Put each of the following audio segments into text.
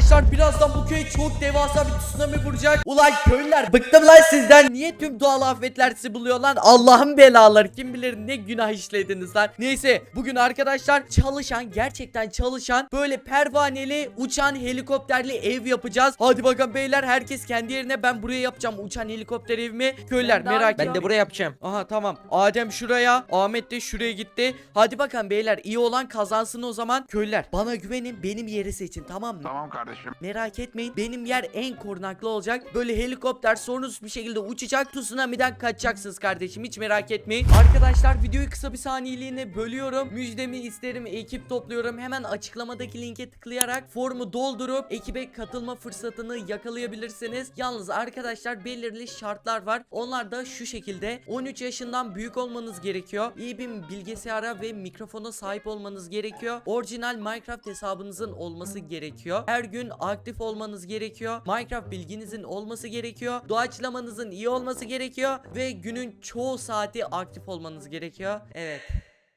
Arkadaşlar birazdan bu köye çok devasa bir tsunami vuracak. Ulan köylüler bıktım lan sizden. Niye tüm doğal afetler sizi buluyor lan? Allah'ın belaları. Kim bilir ne günah işlediniz lan. Neyse bugün arkadaşlar çalışan gerçekten çalışan böyle pervaneli uçan helikopterli ev yapacağız. Hadi bakalım beyler herkes kendi yerine ben buraya yapacağım uçan helikopter evimi. Köylüler daha merak iyi etmeyin. Ben de buraya yapacağım. Aha tamam. Adem şuraya, Ahmet de şuraya gitti. Hadi bakalım beyler iyi olan kazansın o zaman. Köylüler bana güvenin benim yeri seçin tamam mı? Tamam kardeşim. Merak etmeyin benim yer en korunaklı olacak. Böyle helikopter sorunsuz bir şekilde uçacak. Tsunami'den kaçacaksınız kardeşim hiç merak etmeyin. Arkadaşlar videoyu kısa bir saniyeliğine bölüyorum. Müjdemi isterim ekip topluyorum. Hemen açıklamadaki linke tıklayarak formu doldurup ekibe katılma fırsatını yakalayabilirsiniz. Yalnız arkadaşlar belirli şartlar var. Onlar da şu şekilde. 13 yaşından büyük olmanız gerekiyor. İyi bir bilgisayara ve mikrofona sahip olmanız gerekiyor. Orijinal Minecraft hesabınızın olması gerekiyor. Her gün aktif olmanız gerekiyor. Minecraft bilginizin olması gerekiyor. Doğaçlamanızın iyi olması gerekiyor ve günün çoğu saati aktif olmanız gerekiyor. Evet.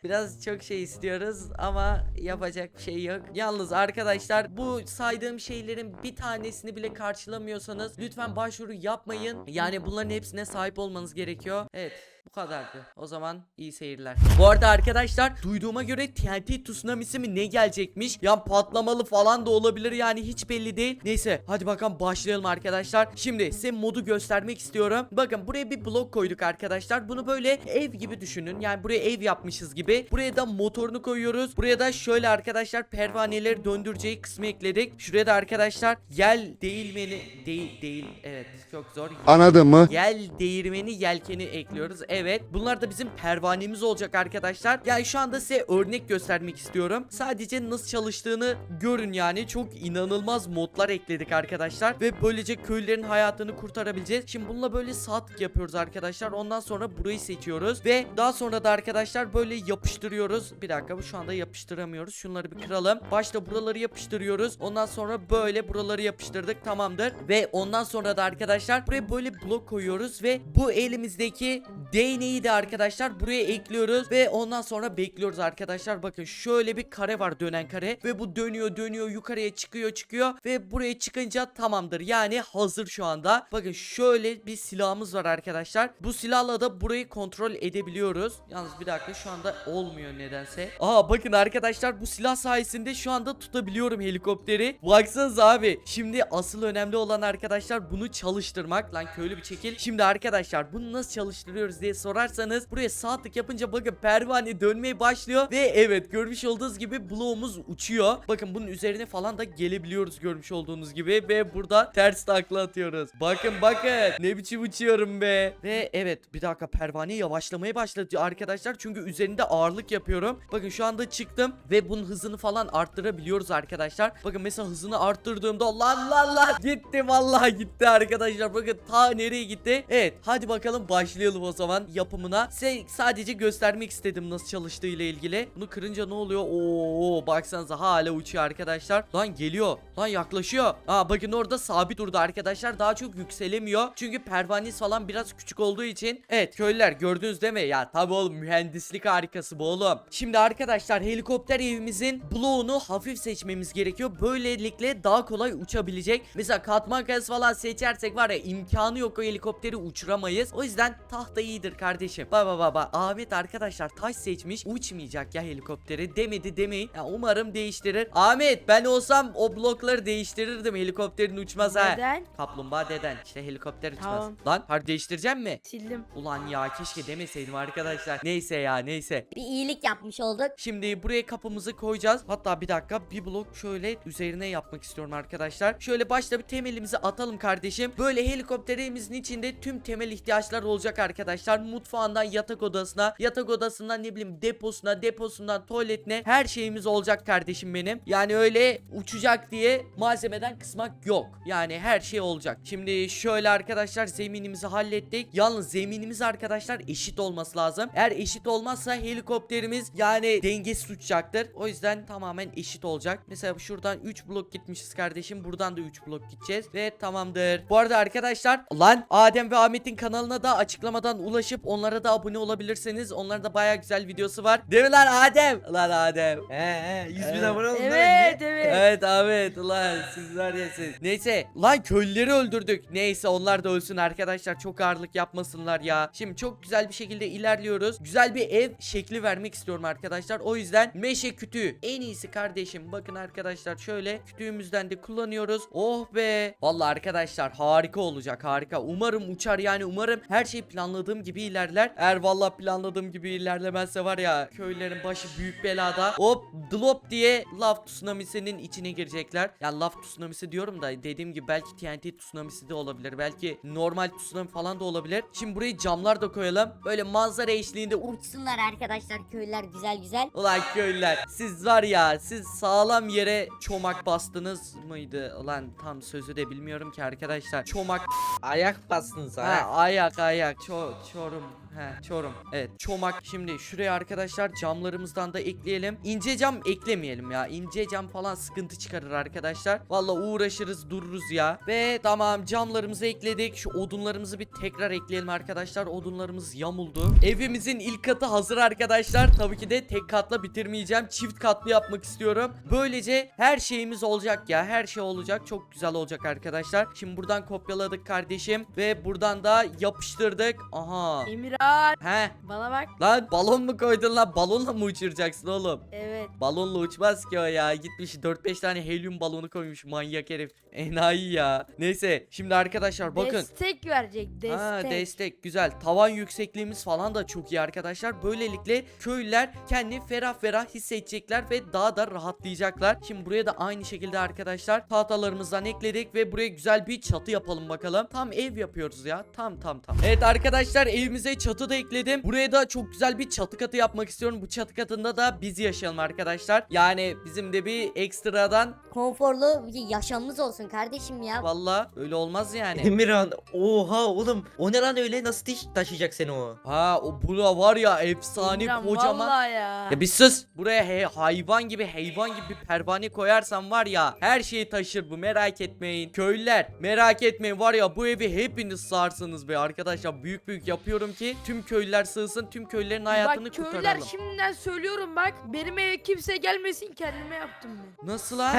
Biraz çok şey istiyoruz ama yapacak bir şey yok. Yalnız arkadaşlar bu saydığım şeylerin bir tanesini bile karşılamıyorsanız lütfen başvuru yapmayın. Yani bunların hepsine sahip olmanız gerekiyor. Evet. Bu kadardı. O zaman iyi seyirler. Bu arada arkadaşlar duyduğuma göre TNT tsunamisi mi ne gelecekmiş? Ya patlamalı falan da olabilir yani hiç belli değil. Neyse hadi bakalım başlayalım arkadaşlar. Şimdi size modu göstermek istiyorum. Bakın buraya bir blok koyduk arkadaşlar. Bunu böyle ev gibi düşünün. Yani buraya ev yapmışız gibi. Buraya da motorunu koyuyoruz. Buraya da şöyle arkadaşlar pervaneleri döndüreceği kısmı ekledik. Şuraya da arkadaşlar yel değilmeni değil değil. Evet çok zor. Anladın mı? Yel değirmeni yelkeni ekliyoruz. Evet. Bunlar da bizim pervanemiz olacak arkadaşlar. Yani şu anda size örnek göstermek istiyorum. Sadece nasıl çalıştığını görün yani. Çok inanılmaz modlar ekledik arkadaşlar. Ve böylece köylülerin hayatını kurtarabileceğiz. Şimdi bununla böyle saatlik yapıyoruz arkadaşlar. Ondan sonra burayı seçiyoruz. Ve daha sonra da arkadaşlar böyle yapıştırıyoruz. Bir dakika bu şu anda yapıştıramıyoruz. Şunları bir kıralım. Başta buraları yapıştırıyoruz. Ondan sonra böyle buraları yapıştırdık. Tamamdır. Ve ondan sonra da arkadaşlar buraya böyle blok koyuyoruz. Ve bu elimizdeki değneği de arkadaşlar buraya ekliyoruz. Ve ondan sonra bekliyoruz arkadaşlar. Bakın şöyle bir kare var dönen kare. Ve bu dönüyor dönüyor yukarıya çıkıyor çıkıyor. Ve buraya çıkınca tamamdır. Yani hazır şu anda. Bakın şöyle bir silahımız var arkadaşlar. Bu silahla da burayı kontrol edebiliyoruz. Yalnız bir dakika şu anda olmuyor nedense. Aa bakın arkadaşlar bu silah sayesinde şu anda tutabiliyorum helikopteri. Baksanıza abi. Şimdi asıl önemli olan arkadaşlar bunu çalıştırmak. Lan köylü bir çekil. Şimdi arkadaşlar bunu nasıl çalıştırıyoruz diye sorarsanız buraya sağ tık yapınca bakın pervane dönmeye başlıyor. Ve evet görmüş olduğunuz gibi bloğumuz uçuyor. Bakın bunun üzerine falan da gelebiliyoruz görmüş olduğunuz gibi. Ve burada ters takla atıyoruz. Bakın bakın ne biçim uçuyorum be. Ve evet bir dakika pervane yavaşlamaya başladı arkadaşlar. Çünkü üzerinde ağırlık yapıyorum. Bakın şu anda çıktım ve bunun hızını falan arttırabiliyoruz arkadaşlar. Bakın mesela hızını arttırdığımda lan lan lan gitti vallahi gitti arkadaşlar. Bakın ta nereye gitti? Evet hadi bakalım başlayalım o zaman yapımına. Size sadece göstermek istedim nasıl çalıştığı ile ilgili. Bunu kırınca ne oluyor? Oo baksanıza hala uçuyor arkadaşlar. Lan geliyor. Lan yaklaşıyor. Aa bakın orada sabit durdu arkadaşlar. Daha çok yükselemiyor. Çünkü pervanesi falan biraz küçük olduğu için. Evet köylüler gördünüz değil mi? Ya tabi oğlum mühendislik harikası bu oğlum. Şimdi arkadaşlar helikopter evimizin bloğunu hafif seçmemiz gerekiyor. Böylelikle daha kolay uçabilecek. Mesela katman kayası falan seçersek var ya imkanı yok o helikopteri uçuramayız. O yüzden tahta iyidir kardeşim. Baba baba Ahmet arkadaşlar taş seçmiş. Uçmayacak ya helikopteri demedi demeyin. Ya umarım değiştirir. Ahmet ben olsam o blokları değiştirirdim. Helikopterin uçmaz ha. Neden? Kaplumbağa deden. İşte helikopter uçmaz. Tamam. Lan harbi değiştireceğim mi? Sildim. Ulan ya keşke demeseydim arkadaşlar. Neyse ya neyse. Bir iyilik yapmış olduk. Şimdi buraya kapımızı koyacağız. Hatta bir dakika bir blok şöyle üzerine yapmak istiyorum arkadaşlar. Şöyle başta bir temelimizi atalım kardeşim. Böyle helikopterimizin içinde tüm temel ihtiyaçlar olacak arkadaşlar. Mutfağından yatak odasına, yatak odasından ne bileyim deposuna, deposundan tuvaletine her şeyimiz olacak kardeşim benim. Yani öyle uçacak diye malzemeden kısmak yok. Yani her şey olacak. Şimdi şöyle arkadaşlar zeminimizi hallettik. Yalnız zeminimiz arkadaşlar eşit olması lazım. Eğer eşit olmazsa helikopterimiz yani dengesiz uçacaktır. O yüzden tamamen eşit olacak. Mesela şuradan 3 blok gitmişiz kardeşim. Buradan da 3 blok gideceğiz ve tamamdır. Bu arada arkadaşlar lan Adem ve Ahmet'in kanalına da açıklamadan ulaşıp onlara da abone olabilirseniz onlarda da baya güzel videosu var. Değil mi lan Adem? Lan Adem. He he 100 bin Evet. abone oldu. Evet evet. Evet Ahmet ulan siz var ya siz. Neyse lan köylüleri öldürdük. Neyse onlar da ölsün arkadaşlar çok ağırlık yapmasınlar ya. Şimdi çok güzel bir şekilde ilerliyoruz. Güzel bir ev şekli vermek istiyorum arkadaşlar. O yüzden meşe kütüğü en iyisi kardeşim. Bakın arkadaşlar şöyle kütüğümüzden de kullanıyoruz. Oh be. Vallahi arkadaşlar harika olacak harika. Umarım uçar yani umarım her şey planladığım gibi ilerler. Eğer vallahi planladığım gibi ilerlemezse var ya köylerin başı büyük belada. Hop drop diye lav tsunamisinin içine girecekler. Ya lav tsunamisi diyorum da dediğim gibi belki TNT tsunamisi de olabilir. Belki normal tsunami falan da olabilir. Şimdi buraya camlar da koyalım. Böyle manzara eşliğinde Uçsunlar arkadaşlar köylüler güzel güzel. Ulan köylüler siz var ya siz sağlam yere çomak bastınız mıydı? Ulan tam sözü de bilmiyorum ki arkadaşlar. Çomak Ayak bastın sana. ha, ayak ayak ço çorum He çorum. Evet çomak. Şimdi şuraya arkadaşlar camlarımızdan da ekleyelim. İnce cam eklemeyelim ya. İnce cam falan sıkıntı çıkarır arkadaşlar. Valla uğraşırız dururuz ya. Ve tamam camlarımızı ekledik. Şu odunlarımızı bir tekrar ekleyelim arkadaşlar. Odunlarımız yamuldu. Evimizin ilk katı hazır arkadaşlar. Tabii ki de tek katla bitirmeyeceğim. Çift katlı yapmak istiyorum. Böylece her şeyimiz olacak ya. Her şey olacak. Çok güzel olacak arkadaşlar. Şimdi buradan kopyaladık kardeşim. Ve buradan da yapıştırdık. Aha Emirhan He bana bak. lan balon mu koydun lan balonla mı uçuracaksın oğlum Evet. Balonla uçmaz ki o ya. Gitmiş 4-5 tane helyum balonu koymuş manyak herif. Enayi ya. Neyse şimdi arkadaşlar bakın. Destek verecek destek. Ha destek güzel. Tavan yüksekliğimiz falan da çok iyi arkadaşlar. Böylelikle köylüler kendi ferah ferah hissedecekler ve daha da rahatlayacaklar. Şimdi buraya da aynı şekilde arkadaşlar tahtalarımızdan ekledik ve buraya güzel bir çatı yapalım bakalım. Tam ev yapıyoruz ya. Tam tam tam. Evet arkadaşlar evimize çatı da ekledim. Buraya da çok güzel bir çatı katı yapmak istiyorum. Bu çatı katında da biz yaşayalım arkadaşlar. Yani bizim de bir ekstradan Konforlu bir yaşamımız olsun kardeşim ya. valla öyle olmaz yani. Emirhan oha oğlum o ne lan öyle nasıl taşı- taşıyacak seni o? Ha o bura var ya efsane Emirhan, kocaman. vallahi ya. Ya bir sus. Buraya he, hayvan gibi hayvan gibi bir pervane koyarsan var ya her şeyi taşır bu merak etmeyin. Köylüler merak etmeyin var ya bu evi hepiniz sağırsınız be arkadaşlar. Büyük büyük yapıyorum ki tüm köylüler sığsın tüm köylülerin hayatını bak köylüler kurtaralım. şimdiden söylüyorum bak. Benim eve kimse gelmesin kendime yaptım ben. Nasıl lan?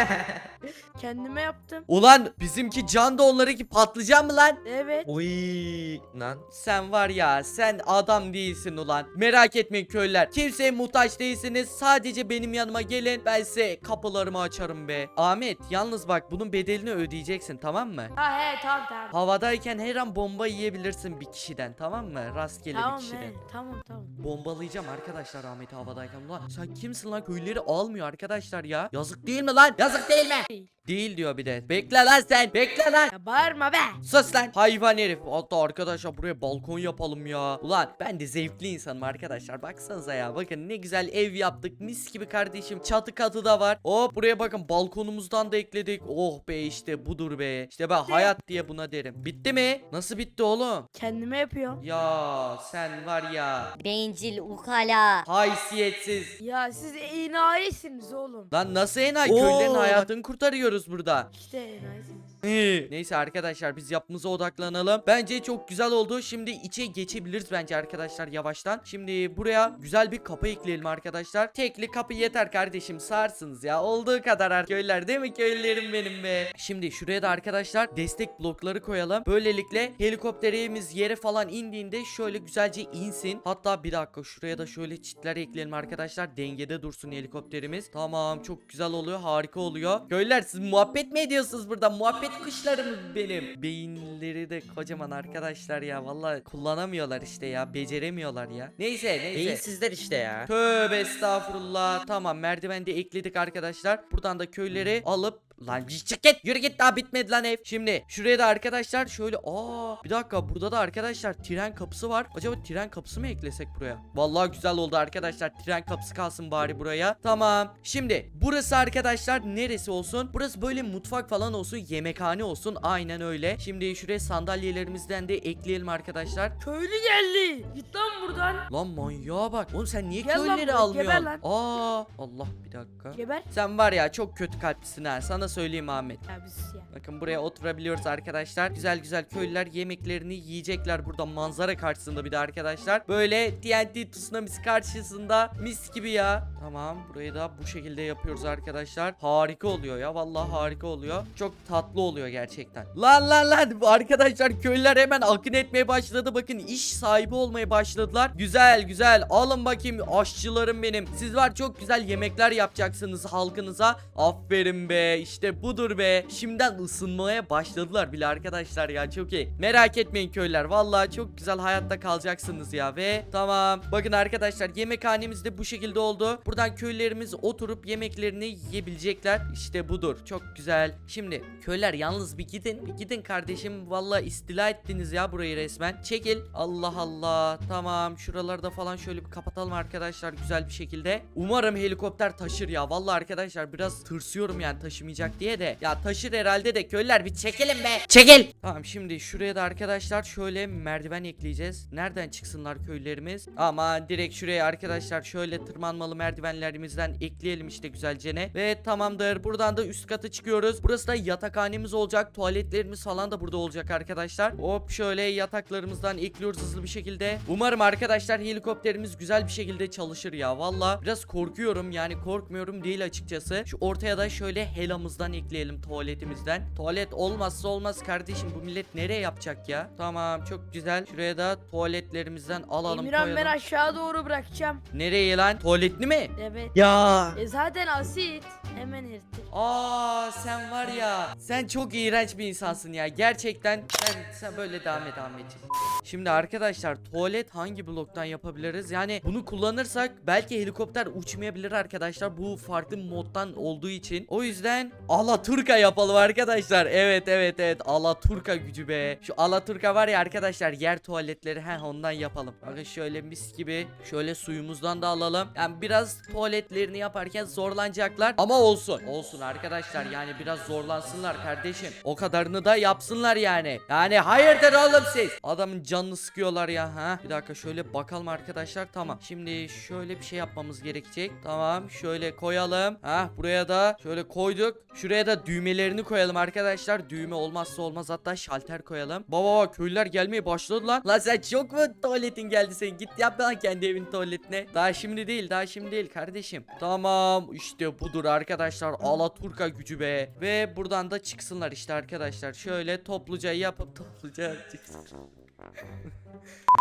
Kendime yaptım. Ulan bizimki can da onlarınki patlayacak mı lan? Evet. Oy lan. Sen var ya sen adam değilsin ulan. Merak etmeyin köylüler. Kimseye muhtaç değilsiniz. Sadece benim yanıma gelin. Ben size kapılarımı açarım be. Ahmet yalnız bak bunun bedelini ödeyeceksin tamam mı? Ha he tamam tamam. Havadayken her an bomba yiyebilirsin bir kişiden tamam mı? Rastgele Tamam bir kişiden. he tamam tamam. Bombalayacağım arkadaşlar Ahmet'i havadayken. Ulan sen kimsin lan köylüleri almıyor arkadaşlar ya. Yazık değil mi lan? Yazık değil mi? Değil. Değil diyor bir de. Bekle lan sen. Bekle lan. Ya bağırma be. Sus lan hayvan herif. Hatta arkadaşlar buraya balkon yapalım ya. Ulan ben de zevkli insanım arkadaşlar. Baksanıza ya. Bakın ne güzel ev yaptık. Mis gibi kardeşim. Çatı katı da var. Hop buraya bakın balkonumuzdan da ekledik. Oh be işte budur be. İşte ben hayat diye buna derim. Bitti mi? Nasıl bitti oğlum? Kendime yapıyorum. Ya sen var ya. Bencil, ukala. Haysiyetsiz. Ya siz enayisiniz oğlum. Lan nasıl enayi? Oo, Köylerin hayatını kurtarıyoruz burada. İşte enayisiniz. Neyse arkadaşlar biz yapımıza odaklanalım. Bence çok güzel oldu. Şimdi içe geçebiliriz bence arkadaşlar yavaştan. Şimdi buraya güzel bir kapı ekleyelim arkadaşlar. Tekli kapı yeter kardeşim sağırsınız ya. Olduğu kadar ar- köylüler değil mi köylülerim benim be. Şimdi şuraya da arkadaşlar destek blokları koyalım. Böylelikle helikopterimiz yere falan indiğinde şöyle güzelce insin. Hatta bir dakika şuraya da şöyle çitler ekleyelim arkadaşlar. Dengede dursun helikopterimiz. Tamam çok güzel oluyor harika oluyor. Köylüler siz muhabbet mi ediyorsunuz burada? Muhabbet kuşlarım benim. Beyinleri de kocaman arkadaşlar ya. Vallahi kullanamıyorlar işte ya. Beceremiyorlar ya. Neyse neyse. Beyinsizler işte ya. Tövbe estağfurullah. Tamam merdiven de ekledik arkadaşlar. Buradan da köyleri alıp Lan çık git yürü git daha bitmedi lan ev. Şimdi şuraya da arkadaşlar şöyle aa bir dakika burada da arkadaşlar tren kapısı var. Acaba tren kapısı mı eklesek buraya? Vallahi güzel oldu arkadaşlar. Tren kapısı kalsın bari buraya. Tamam. Şimdi burası arkadaşlar neresi olsun? Burası böyle mutfak falan olsun. Yemekhane olsun. Aynen öyle. Şimdi şuraya sandalyelerimizden de ekleyelim arkadaşlar. Köylü geldi. Git lan buradan. Lan manyağa bak. Oğlum sen niye Gel lan köylüleri buraya, almıyorsun? lan. Aa Allah bir dakika. Geber. Sen var ya çok kötü kalplisin ha. Sana sana söyleyeyim Ahmet. Ya biz ya. Bakın buraya oturabiliyoruz arkadaşlar. Güzel güzel köylüler yemeklerini yiyecekler burada manzara karşısında bir de arkadaşlar. Böyle TNT tsunamisi karşısında mis gibi ya. Tamam burayı da bu şekilde yapıyoruz arkadaşlar. Harika oluyor ya vallahi harika oluyor. Çok tatlı oluyor gerçekten. Lan lan lan arkadaşlar köylüler hemen akın etmeye başladı. Bakın iş sahibi olmaya başladılar. Güzel güzel alın bakayım aşçılarım benim. Siz var çok güzel yemekler yapacaksınız halkınıza. Aferin be işte budur be. Şimdiden ısınmaya başladılar bile arkadaşlar ya çok iyi. Merak etmeyin köylüler vallahi çok güzel hayatta kalacaksınız ya ve tamam. Bakın arkadaşlar yemekhanemiz de bu şekilde oldu. Buradan köylülerimiz oturup yemeklerini yiyebilecekler. İşte budur çok güzel. Şimdi köyler yalnız bir gidin bir gidin kardeşim. Vallahi istila ettiniz ya burayı resmen. Çekil. Allah Allah. Tamam şuralarda falan şöyle bir kapatalım arkadaşlar güzel bir şekilde. Umarım helikopter taşır ya. Vallahi arkadaşlar biraz tırsıyorum yani taşımayacak diye de. Ya taşır herhalde de köyler bir çekilin be. Çekil. Tamam şimdi şuraya da arkadaşlar şöyle merdiven ekleyeceğiz. Nereden çıksınlar köylerimiz? Ama direkt şuraya arkadaşlar şöyle tırmanmalı merdivenlerimizden ekleyelim işte güzelce ne. Ve tamamdır. Buradan da üst kata çıkıyoruz. Burası da yatakhanemiz olacak. Tuvaletlerimiz falan da burada olacak arkadaşlar. Hop şöyle yataklarımızdan ekliyoruz hızlı bir şekilde. Umarım arkadaşlar helikopterimiz güzel bir şekilde çalışır ya. Valla biraz korkuyorum yani korkmuyorum değil açıkçası. Şu ortaya da şöyle helamızdan ekleyelim tuvaletimizden. Tuvalet olmazsa olmaz kardeşim bu millet nereye yapacak ya? Tamam çok güzel. Şuraya da tuvaletlerimizden alalım Emirhan ben koyalım. aşağı doğru bırakacağım. Nereye lan? Tuvaletli mi? Evet. Ya. E zaten asit. Hemen eritir. Aa sen var ya sen çok iğrenç bir insansın ya gerçekten sen sen böyle devam et Ahmetciğim. Şimdi arkadaşlar tuvalet hangi bloktan yapabiliriz? Yani bunu kullanırsak belki helikopter uçmayabilir arkadaşlar. Bu farklı moddan olduğu için. O yüzden Alaturka yapalım arkadaşlar. Evet evet evet Alaturka gücü be. Şu Alaturka var ya arkadaşlar yer tuvaletleri he ondan yapalım. Bakın şöyle mis gibi şöyle suyumuzdan da alalım. Yani biraz tuvaletlerini yaparken zorlanacaklar ama olsun. Olsun arkadaşlar yani biraz zorlansınlar kardeşim. O kadarını da yapsınlar yani. Yani hayırdır oğlum siz? Adamın canını sıkıyorlar ya ha. Bir dakika şöyle bakalım arkadaşlar. Tamam. Şimdi şöyle bir şey yapmamız gerekecek. Tamam. Şöyle koyalım. Ha buraya da şöyle koyduk. Şuraya da düğmelerini koyalım arkadaşlar. Düğme olmazsa olmaz hatta şalter koyalım. Baba baba köylüler gelmeye başladı lan. Lan sen çok mu tuvaletin geldi senin? Git yap lan kendi evin tuvaletine. Daha şimdi değil daha şimdi değil kardeşim. Tamam işte budur arkadaşlar. Alaturka gücü be. Ve buradan da çıksınlar işte arkadaşlar. Şöyle topluca yapıp topluca çıksın.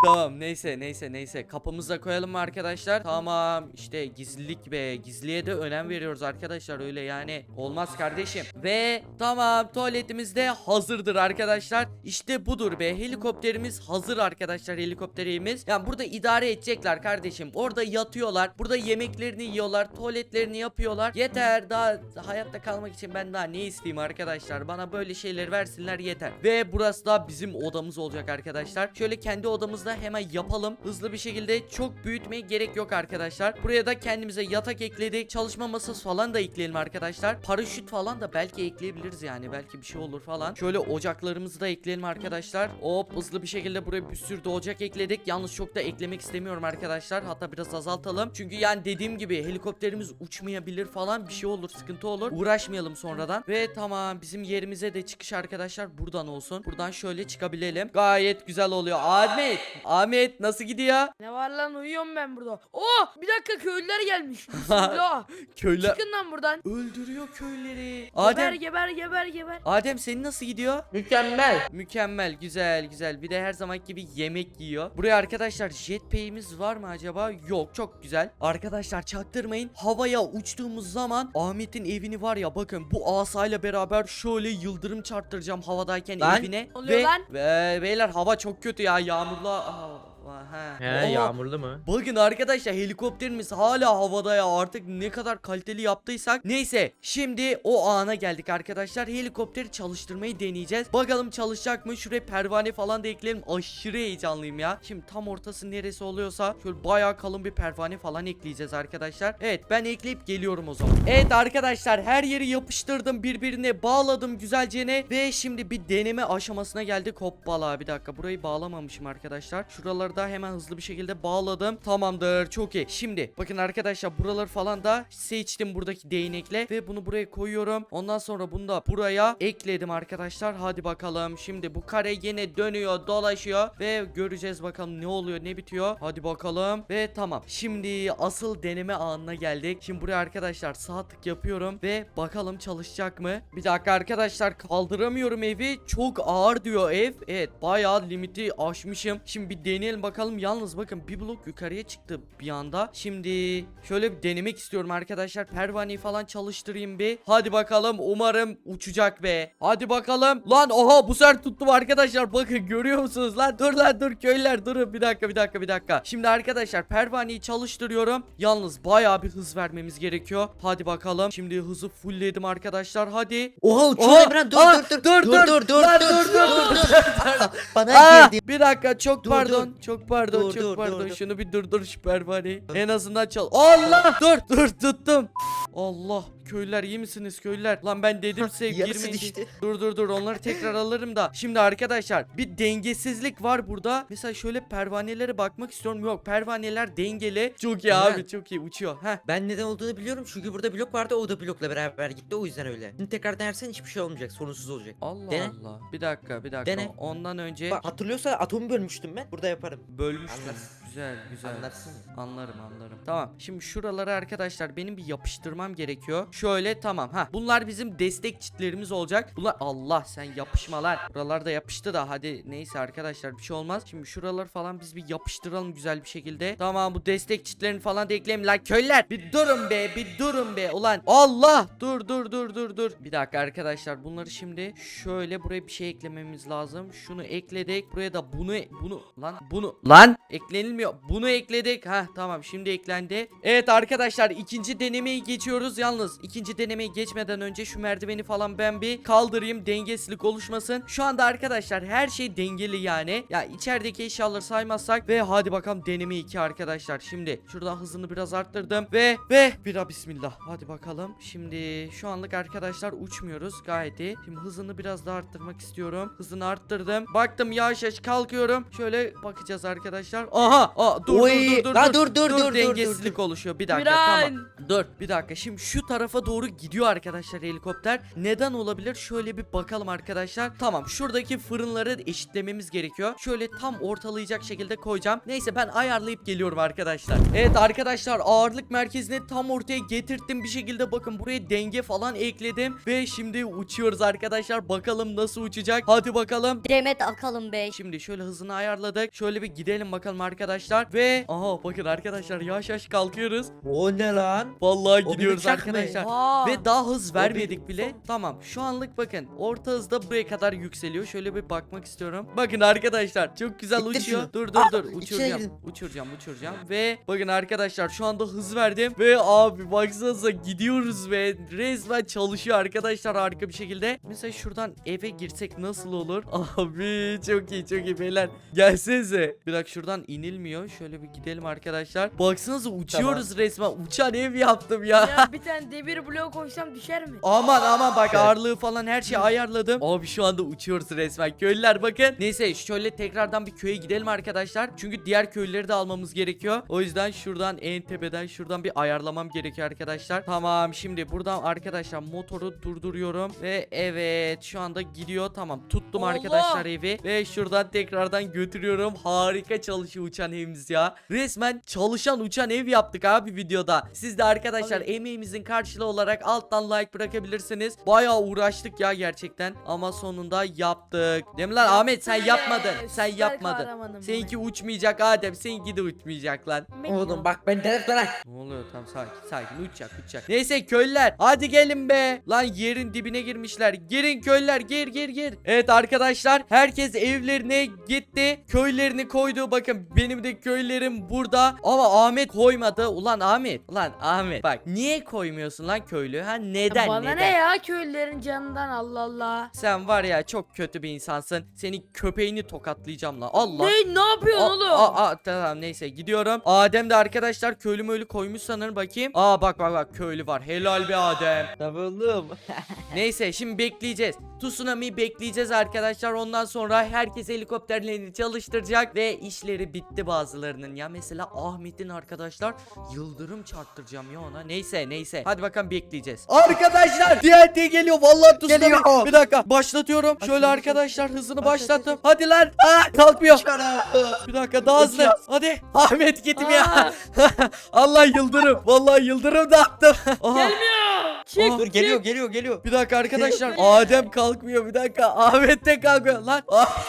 Tamam neyse neyse neyse kapımıza koyalım arkadaşlar? Tamam işte gizlilik be gizliye de önem veriyoruz arkadaşlar öyle yani olmaz kardeşim. Ve tamam tuvaletimiz de hazırdır arkadaşlar. İşte budur be helikopterimiz hazır arkadaşlar helikopterimiz. Yani burada idare edecekler kardeşim. Orada yatıyorlar. Burada yemeklerini yiyorlar. Tuvaletlerini yapıyorlar. Yeter daha hayatta kalmak için ben daha ne isteyeyim arkadaşlar. Bana böyle şeyler versinler yeter. Ve burası da bizim odamız olacak arkadaşlar. Şöyle kendi odamızda hemen yapalım. Hızlı bir şekilde çok büyütmeye gerek yok arkadaşlar. Buraya da kendimize yatak ekledik. Çalışma masası falan da ekleyelim arkadaşlar. Paraşüt falan da belki ekleyebiliriz yani. Belki bir şey olur falan. Şöyle ocaklarımızı da ekleyelim arkadaşlar. Hop hızlı bir şekilde buraya bir sürü de ocak ekledik. Yalnız çok da eklemek istemiyorum arkadaşlar. Hatta biraz azaltalım. Çünkü yani dediğim gibi helikopterimiz uçmayabilir falan. Bir şey olur sıkıntı olur. Uğraşmayalım sonradan. Ve tamam bizim yerimize de çıkış arkadaşlar buradan olsun. Buradan şöyle çıkabilelim. Gayet güzel oluyor. Ahmet. Ahmet nasıl gidiyor? Ne var lan uyuyorum ben burada. Oh bir dakika köylüler gelmiş. Bismillah. Köylü Çıkın lan buradan. öldürüyor köyleri. Geber Adem geber geber geber. Adem senin nasıl gidiyor? Mükemmel. Mükemmel, güzel, güzel. Bir de her zaman gibi yemek yiyor. Buraya arkadaşlar jetpack'imiz var mı acaba? Yok, çok güzel. Arkadaşlar çaktırmayın. Havaya uçtuğumuz zaman Ahmet'in evini var ya bakın bu asayla beraber şöyle yıldırım çarptıracağım havadayken Lan. evine. Oluyor Ve, lan. ve beyler hava çok kötü ya yağmurlu. Aa, ha. He yağmurlu mu? Bakın arkadaşlar helikopterimiz hala havada ya artık ne kadar kaliteli yaptıysak. Neyse şimdi o ana geldik arkadaşlar. Helikopteri çalıştırmayı deneyeceğiz. Bakalım çalışacak mı? Şuraya pervane falan da ekleyelim. Aşırı heyecanlıyım ya. Şimdi tam ortası neresi oluyorsa şöyle bayağı kalın bir pervane falan ekleyeceğiz arkadaşlar. Evet ben ekleyip geliyorum o zaman. Evet arkadaşlar her yeri yapıştırdım birbirine bağladım güzelce ne ve şimdi bir deneme aşamasına geldik. Hoppala bir dakika burayı bağlamamışım arkadaşlar. Şuraları da hemen hızlı bir şekilde bağladım. Tamamdır çok iyi. Şimdi bakın arkadaşlar buraları falan da seçtim buradaki değnekle ve bunu buraya koyuyorum. Ondan sonra bunu da buraya ekledim arkadaşlar. Hadi bakalım. Şimdi bu kare yine dönüyor dolaşıyor ve göreceğiz bakalım ne oluyor ne bitiyor. Hadi bakalım ve tamam. Şimdi asıl deneme anına geldik. Şimdi buraya arkadaşlar sağ tık yapıyorum ve bakalım çalışacak mı? Bir dakika arkadaşlar kaldıramıyorum evi. Çok ağır diyor ev. Evet bayağı limiti aşmışım. Şimdi bir deneyelim bakalım. Yalnız bakın bir blok yukarıya çıktı bir anda. Şimdi şöyle bir denemek istiyorum arkadaşlar. Pervaneyi falan çalıştırayım bir. Hadi bakalım. Umarım uçacak be. Hadi bakalım. Lan oha bu sefer tuttum arkadaşlar. Bakın görüyor musunuz lan? Dur lan dur köylüler durun. Bir dakika bir dakika bir dakika. Şimdi arkadaşlar pervaneyi çalıştırıyorum. Yalnız bayağı bir hız vermemiz gerekiyor. Hadi bakalım. Şimdi hızı fullledim arkadaşlar. Hadi. Oha uçuyor dur dur dur. dur, dur. dur dur Lan dur dur, dur, dur. Bana Aa, girdi. bir dakika çok Dur, pardon. Çok pardon Dur, çok dur, pardon. dur, dur. Şunu bir durdur şu pervaneyi. En azından çal. Allah dur dur tuttum. Allah köylüler iyi misiniz köylüler? Lan ben dedim size Yarısı girmeyin. düştü. Dur dur dur onları tekrar alırım da. Şimdi arkadaşlar bir dengesizlik var burada. Mesela şöyle pervanelere bakmak istiyorum. Yok pervaneler dengeli. Çok iyi abi çok iyi uçuyor. Heh. Ben neden olduğunu biliyorum çünkü burada blok vardı o da blokla beraber gitti o yüzden öyle. Şimdi tekrar denersen hiçbir şey olmayacak sorunsuz olacak. Allah Dene. Allah. Bir dakika bir dakika. Dene. Ondan önce Bak hatırlıyorsa atomu bölmüştüm ben burada yaparım. bölmüştüm. Anlarsın. Güzel güzel. Anlarsın. Anlarım anlarım. Tamam. Şimdi şuraları arkadaşlar benim bir yapıştırmam gerekiyor. Şöyle tamam. Ha bunlar bizim destek çitlerimiz olacak. Bunlar Allah sen yapışma lan. Buralar da yapıştı da hadi neyse arkadaşlar bir şey olmaz. Şimdi şuraları falan biz bir yapıştıralım güzel bir şekilde. Tamam bu destek çitlerini falan da ekleyelim. Lan köylüler bir durun be bir durun be. Ulan Allah dur dur dur dur dur. Bir dakika arkadaşlar bunları şimdi şöyle buraya bir şey eklememiz lazım. Şunu ekledik. Buraya da bunu bunu lan bunu lan eklenilmiyor. Bunu ekledik. Ha tamam şimdi eklendi. Evet arkadaşlar ikinci denemeyi geçiyoruz. Yalnız ikinci denemeyi geçmeden önce şu merdiveni falan ben bir kaldırayım. Dengesizlik oluşmasın. Şu anda arkadaşlar her şey dengeli yani. Ya içerideki eşyaları saymazsak ve hadi bakalım deneme 2 arkadaşlar. Şimdi şuradan hızını biraz arttırdım ve ve bira bismillah. Hadi bakalım. Şimdi şu anlık arkadaşlar uçmuyoruz. Gayet iyi. Şimdi hızını biraz daha arttırmak istiyorum. Hızını arttırdım. Baktım yavaş yavaş kalkıyorum. Şöyle bakacağız arkadaşlar. Aha! Aa, dur, Oy, dur dur dur lan dur. dur, dur, dur, dengesizlik dur. oluşuyor. Bir dakika tamam. Miran. Dur bir dakika şimdi şu tarafa doğru gidiyor arkadaşlar helikopter. Neden olabilir? Şöyle bir bakalım arkadaşlar. Tamam şuradaki fırınları eşitlememiz gerekiyor. Şöyle tam ortalayacak şekilde koyacağım. Neyse ben ayarlayıp geliyorum arkadaşlar. Evet arkadaşlar ağırlık merkezini tam ortaya getirttim bir şekilde bakın buraya denge falan ekledim. Ve şimdi uçuyoruz arkadaşlar. Bakalım nasıl uçacak. Hadi bakalım. Demet akalım be. Şimdi şöyle hızını ayarladık. Şöyle bir gidelim bakalım arkadaşlar. Ve aha bakın arkadaşlar yavaş yavaş kalkıyoruz. O ne lan? Vallahi O bir gidiyoruz uçak mı? arkadaşlar. Aa. Ve daha hız vermedik bile. Tamam şu anlık bakın orta hızda buraya kadar yükseliyor. Şöyle bir bakmak istiyorum. Bakın arkadaşlar çok güzel İttir uçuyor. şunu. Dur dur Aa, dur içine uçuracağım. girdim. Uçuracağım uçuracağım. Ve bakın arkadaşlar şu anda hız verdim. Ve abi baksanıza gidiyoruz ve resmen çalışıyor arkadaşlar harika bir şekilde. Mesela şuradan eve girsek nasıl olur? Abi çok iyi çok iyi beyler. Gelsenize. Bir dakika şuradan inilmiyor. Şöyle bir gidelim arkadaşlar. Baksanıza uçuyoruz resmen. Uçan ev yaptım ya. Ya bir tane demir bloğu koysam düşer mi? Aman aman bak Evet. ağırlığı falan her şeyi ayarladım. Abi şu anda uçuyoruz resmen. Köylüler bakın. Neyse şöyle tekrardan bir köye gidelim arkadaşlar. Çünkü diğer köyleri de almamız gerekiyor. O yüzden şuradan en tepeden şuradan bir ayarlamam gerekiyor arkadaşlar. Tamam şimdi buradan arkadaşlar motoru durduruyorum. Ve evet şu anda gidiyor. Tamam tuttum Allah! arkadaşlar evi. Ve şuradan tekrardan götürüyorum. Harika çalışıyor uçan evimiz ya. Resmen çalışan uçan ev yaptık abi videoda. Siz de arkadaşlar Abi. emeğimizin karşılığı olarak alttan like bırakabilirsiniz. Bayağı uğraştık ya gerçekten. Ama sonunda yaptık. Değil mi lan Ahmet sen yapmadın. Sen yapmadın. Seninki uçmayacak Adem. Seninki de uçmayacak lan. Oğlum bak ben delirtme lan. Ne oluyor tam sakin sakin uçacak uçacak. Neyse köylüler hadi gelin be. Lan yerin dibine girmişler. Girin köylüler gir gir gir. Evet arkadaşlar herkes evlerine gitti. Köylerini koydu. Bakın benim de köylerim burada. Ama Ahmet koymadı. Ulan Ahmet. Ulan Ahmet. Bak niye koymuyorsun lan köylü? Ha neden Bana neden? ne ya köylülerin canından Allah Allah. Sen var ya çok kötü bir insansın. Senin köpeğini tokatlayacağım lan. Allah. Ne ne yapıyorsun oğlum? aa, aa, tamam neyse gidiyorum. Adem de arkadaşlar köylü möylü koymuş sanırım bakayım. Aa bak bak bak köylü var. Helal be Adem. Tabii oğlum. Neyse şimdi bekleyeceğiz. Tsunami'yi bekleyeceğiz arkadaşlar. Ondan sonra herkes helikopterlerini çalıştıracak ve işleri bitti bazılarının. Ya mesela Ahmet'in arkadaşlar yıldırım çarptıracağım ya ona. Neyse neyse. Hadi bakalım bekleyeceğiz. Arkadaşlar TNT geliyor. Vallahi. Geliyor. Bir dakika başlatıyorum. Şöyle arkadaşlar hızını başlattım. Hadi lan. Aa, kalkmıyor. Çıkara. Bir dakika daha hızlı. Hadi. Ahmet gitmiyor. Aa, Allah yıldırım. Vallahi yıldırım da attım. Aha. gelmiyor. Çık Dur geliyor geliyor geliyor. Bir dakika arkadaşlar. Adem kalkmıyor. Bir dakika. Ahmet de kalkmıyor. Lan. Ah.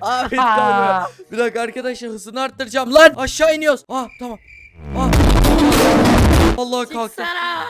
Ahmet kalkmıyor. Bir dakika arkadaşlar hızını arttıracağım. Lan aşağı iniyoruz. Ah tamam. Ah. Allah kalktı. Çıksana.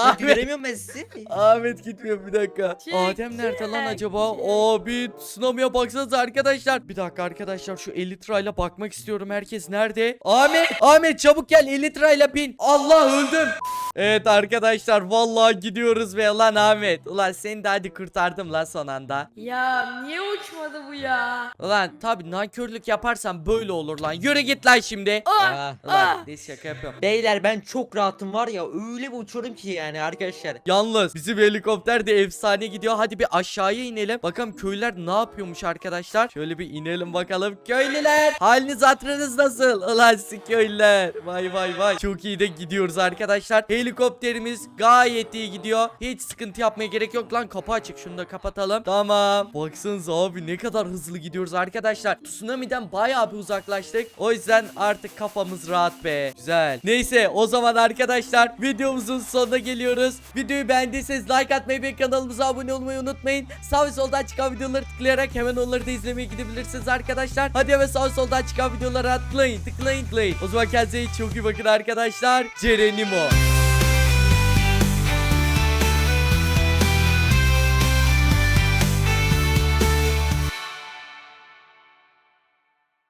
Ahmet. Göremiyorum ben sizi. Ahmet gitmiyor bir dakika. Çık, Adem nerede lan acaba? çık. Abi tsunami'ye baksanıza arkadaşlar. Bir dakika arkadaşlar şu elitrayla bakmak istiyorum. Herkes nerede? Ahmet! Ahmet çabuk gel elitrayla bin. Allah öldüm. Evet arkadaşlar vallahi gidiyoruz be lan Ahmet. Ulan seni de hadi kurtardım lan son anda. Ya niye uçmadı bu ya? Ulan tabi nankörlük yaparsan böyle olur lan. Yürü git lan şimdi. Ah, Aa. Ulan ah. ne şaka yapıyorum. Beyler ben çok rahatım var ya öyle bir uçuyorum ki yani arkadaşlar. Yalnız bizim helikopter de efsane gidiyor. Hadi bir aşağıya inelim. Bakalım köylüler ne yapıyormuş arkadaşlar. Şöyle bir inelim bakalım. Köylüler haliniz hatırınız nasıl? Ulan siz köylüler. Vay vay vay. Çok iyi de gidiyoruz arkadaşlar. Helikopterimiz gayet iyi gidiyor. Hiç sıkıntı yapmaya gerek yok lan. Kapı açık. Şunu da kapatalım. Tamam. Baksanıza abi ne kadar hızlı gidiyoruz arkadaşlar. Tsunami'den bayağı bir uzaklaştık. O yüzden artık kafamız rahat be. Güzel. Neyse o zaman arkadaşlar videomuzun sonuna geliyoruz. Videoyu beğendiyseniz like atmayı ve kanalımıza abone olmayı unutmayın. Sağ ve soldan çıkan videoları tıklayarak hemen onları da izlemeye gidebilirsiniz arkadaşlar. Hadi ve sağ ve soldan çıkan videoları tıklayın tıklayın tıklayın. O zaman kendinize çok iyi bakın arkadaşlar. Cerenimo.